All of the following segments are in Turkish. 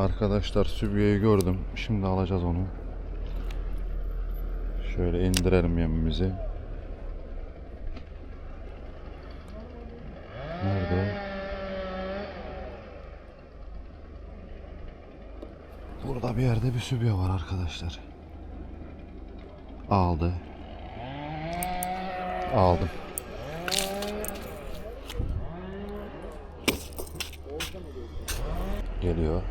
Arkadaşlar sübyeyi gördüm. Şimdi alacağız onu. Şöyle indirelim yemimizi. Nerede? Burada bir yerde bir sübye var arkadaşlar. Aldı. Aldım. Geliyor.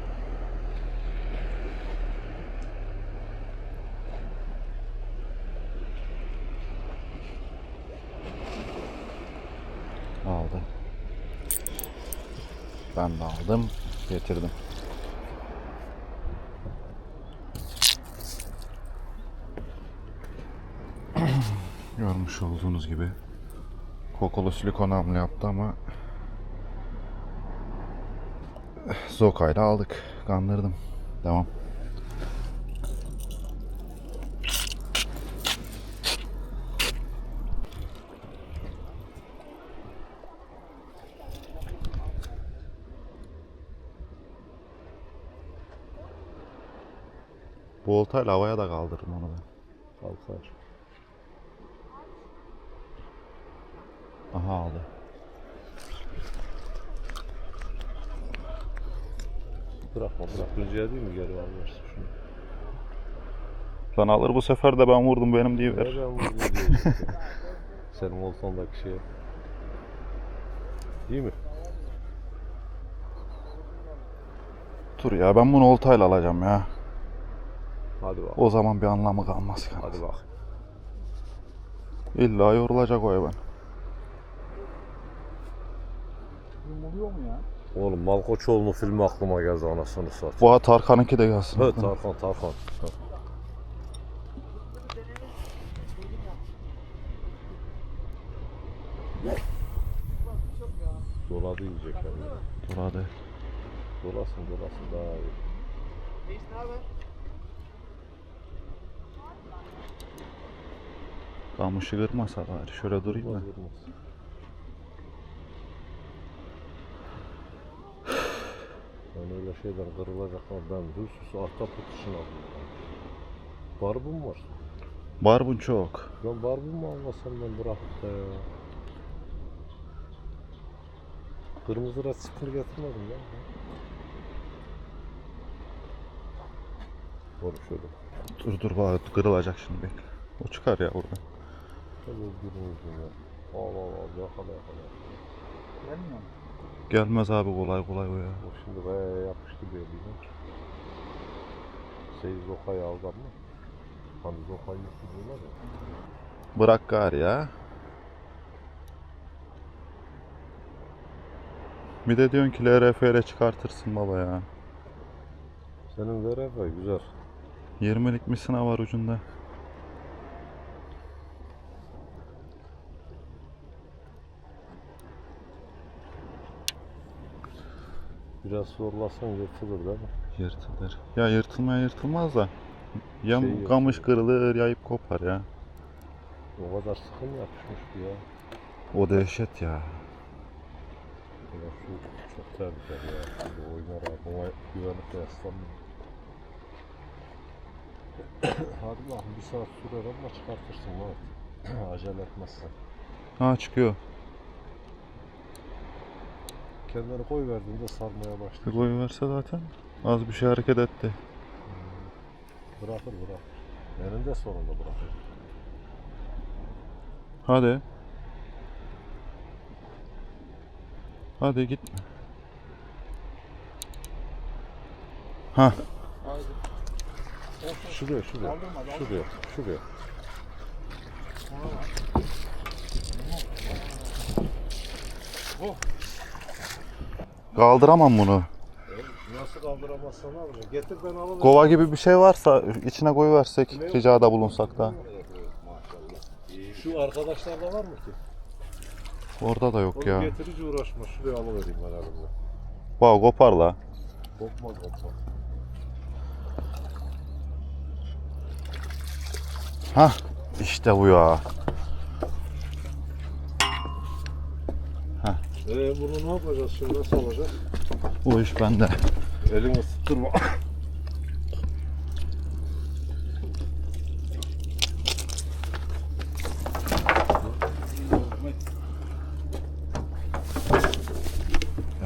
Aldı. Ben de aldım. Getirdim. Görmüş olduğunuz gibi kokulu silikon hamle yaptı ama Zoka'yla aldık. Kandırdım. Devam. Bu oltayla havaya da kaldırırım onu ben. Kalkar. Aha aldı. Bırakma bırak. Rüzgar değil mi geri almışsın şunu. Lan alır bu sefer de ben vurdum benim diye ver. Nereden vurdun diye. Senin oltandaki şey. Değil mi? Dur ya ben bunu oltayla alacağım ya. Hadi bak. O zaman bir anlamı kalmaz. kanka. Hadi bak. İlla yorulacak o hayvan. Oğlum Malkoçoğlu'nun filmi aklıma geldi anasını sat. Bu Tarkan'ınki de gelsin. Evet Tarkan Tarkan. Doladı yiyecek yani. Dur hadi. Dolasın dolasın daha iyi. Kamışı kırmasa bari. Şöyle durayım da. Yani öyle şeyler kırılacak ama ben husus ahtapot için aldım. Barbun var. Barbun çok. Ben barbun mu almasam ben bırakıp da ya. Kırmızı rat sıfır getirmedim ya. Doğru şöyle. Dur dur bari kırılacak şimdi bekle. O çıkar ya buradan. Özgürüm ya. Al al al yakala yakala. Gelmez abi kolay kolay o ya. O şimdi bayağı yapıştı belli. Şey Zoka'yı aldı ama. Hani Zoka'yı yüklü diyorlar ya. Bırak gari ya. Bir de diyorsun ki LRFR çıkartırsın baba ya. Senin var güzel. 20'lik misina var ucunda. Biraz zorlasan yırtılır değil mi? Yırtılır. Ya yırtılmaya yırtılmaz da. Ya Şey kamış kırılır ya ip kopar ya. O kadar sıkı mı yapışmıştı ya? O dehşet ya. Ya şu çok tehlikeli ya. Şimdi oynar abi. Ona güvenip de yaslanmıyor. Hadi bakın bir saat sürer ama çıkartırsın evet. Acele etmezsen. Ha çıkıyor. Kendini koy verdiğinde sarmaya başlar. Bir koyu verse zaten. Az bir şey hareket etti. Bırakır bırakır. Eninde sonunda bırakır. Hadi. Hadi gitme. Ha. Şuraya şuraya. Şuraya şuraya. Kaldıramam bunu. Nasıl kaldıramazsan yapacaksın? Getir ben alalım. Kova gibi bir şey varsa içine koyuversek, ricada bulunsak da. Şu arkadaşlarda var mı ki? Orada da yok Onu ya. getirici uğraşma. Şuraya alıvereyim ben elimle. Wow, kopar la. Kopmaz kopmaz. Hah, işte bu ya. Ee bunu ne yapacağız şimdi? Nasıl olacak? Bu iş bende. Elini ısıttırma.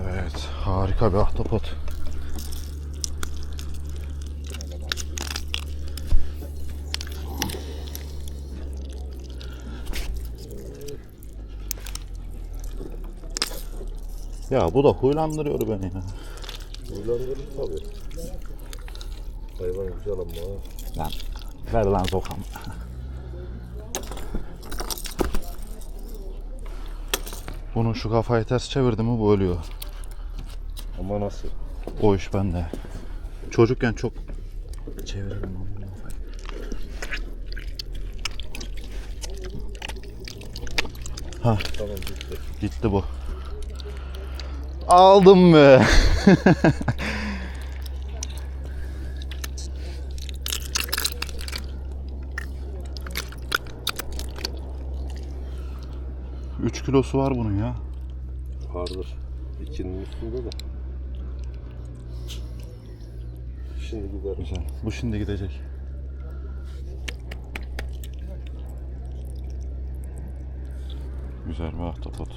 Evet, harika bir ahtapot. Ya bu da huylandırıyor beni ya. Uylandırır tabii. Hayvan güzel ama. Lan ver lan sokam. Bunun şu kafayı ters çevirdi mi bu ölüyor. Ama nasıl? O iş bende. Çocukken çok çevirirdim onu. Ha Tamam gitti. gitti bu. Aldım be. Üç kilosu var bunun ya. Vardır. İkinin üstünde de. Şimdi giderim. Güzel. Bu şimdi gidecek. Güzel bir ahtapot.